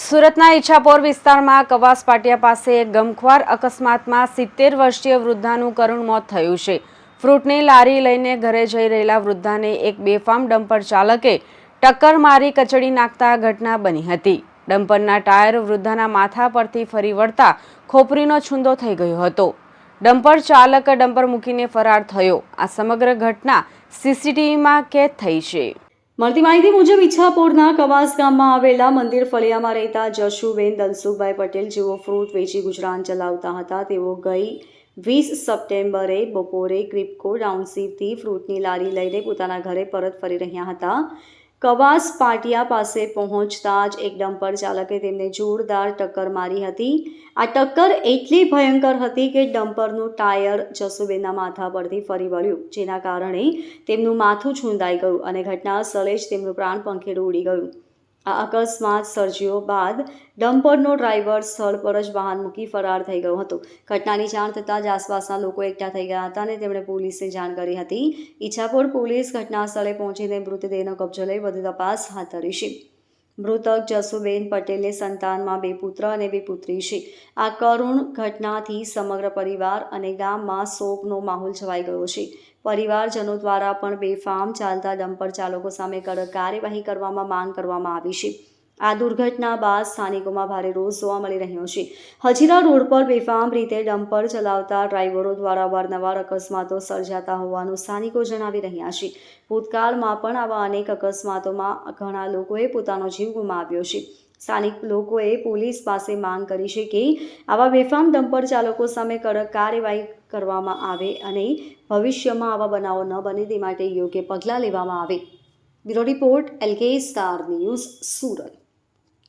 સુરતના ઈચ્છાપોર વિસ્તારમાં કવાસ પાટિયા પાસે ગમખ્વાર અકસ્માતમાં સિત્તેર વર્ષીય વૃદ્ધાનું કરુણ મોત થયું છે. ફ્રૂટની લારી લઈને ઘરે જઈ રહેલા વૃદ્ધાને એક બેફામ ડમ્પર ચાલકે ટક્કર મારી કચડી નાખતા ઘટના બની હતી. ડમ્પરના ટાયર વૃદ્ધાના માથા પરથી ફરી વળતા ખોપરીનો છૂંદો થઈ ગયો હતો. ડમ્પર ચાલક ડમ્પર મૂકીને ફરાર થયો. આ સમગ્ર ઘટના સીસીટીવીમાં કેદ થઈ છે. મળતી માહિતી મુજબ ઈચ્છાપોરના કવાસ ગામમાં આવેલા મંદિર ફળિયામાં રહેતા જશુબેન દલસુખભાઈ પટેલ જેઓ ફ્રૂટ વેચી ગુજરાન ચલાવતા હતા, તેઓ ગઈ વીસ સપ્ટેમ્બરે બપોરે ક્રિપકો ડાઉનસીથી ફ્રૂટની લારી લઈને પોતાના ઘરે પરત ફરી રહ્યા હતા. કવાસ પાટિયા પાસે પહોંચતા જ એક ડમ્પર ચાલકે તેમને જોરદાર ટક્કર મારી હતી. આ ટક્કર એટલી ભયંકર હતી કે ડમ્પરનું ટાયર જસુબેનના માથા પરથી ફરી વળ્યું, જેના કારણે તેમનું માથું છૂંદાઈ ગયું અને ઘટના સ્થળે જ તેમનું પ્રાણ પંખેડું ઉડી ગયું. આ અકસ્માત સર્જ્યો બાદ ડમ્પરનો ડ્રાઈવર સ્થળ પર જ વાહન મૂકી ફરાર થઈ ગયો હતો. ઘટનાની જાણ થતાં જ આસપાસના લોકો એકઠા થઈ ગયા હતા અને તેમણે પોલીસને જાણ કરી હતી. ઈચ્છાપુર પોલીસ ઘટના સ્થળે પહોંચીને મૃતદેહનો કબજો લઈ વધુ તપાસ હાથ ધરી છે. મૃતક જસુબેન પટેલે સંતાનમાં બે પુત્ર અને બે પુત્રી છે. આ કરુણ ઘટનાથી સમગ્ર પરિવાર અને ગામમાં શોકનો માહોલ છવાઈ ગયો છે. પરિવારજનો દ્વારા પણ બેફામ ચાલતા ડમ્પર ચાલકો સામે કડક કાર્યવાહી કરવામાં માંગ કરવામાં આવી છે. આ દુર્ઘટના બાદ સ્થાનિકોમાં ભારે રોષ જોવા મળી રહ્યો છે. હજીરા રોડ પર બેફામ રીતે ડમ્પર ચલાવતા ડ્રાઈવરો દ્વારા વારનવાર અકસ્માતો સર્જાતા હોવાનું સ્થાનિકો જણાવી રહ્યા છે. ભૂતકાળમાં પણ આવા અનેક અકસ્માતોમાં ઘણા લોકોએ પોતાનો જીવ ગુમાવ્યો છે. સ્થાનિક લોકોએ પોલીસ પાસે માંગ કરી છે કે આવા બેફામ ડમ્પર ચાલકો સામે કડક કાર્યવાહી કરવામાં આવે અને ભવિષ્યમાં આવા બનાવો ન બને તે માટે યોગ્ય પગલાં લેવામાં આવે. Bureau report, LK star news, Surat.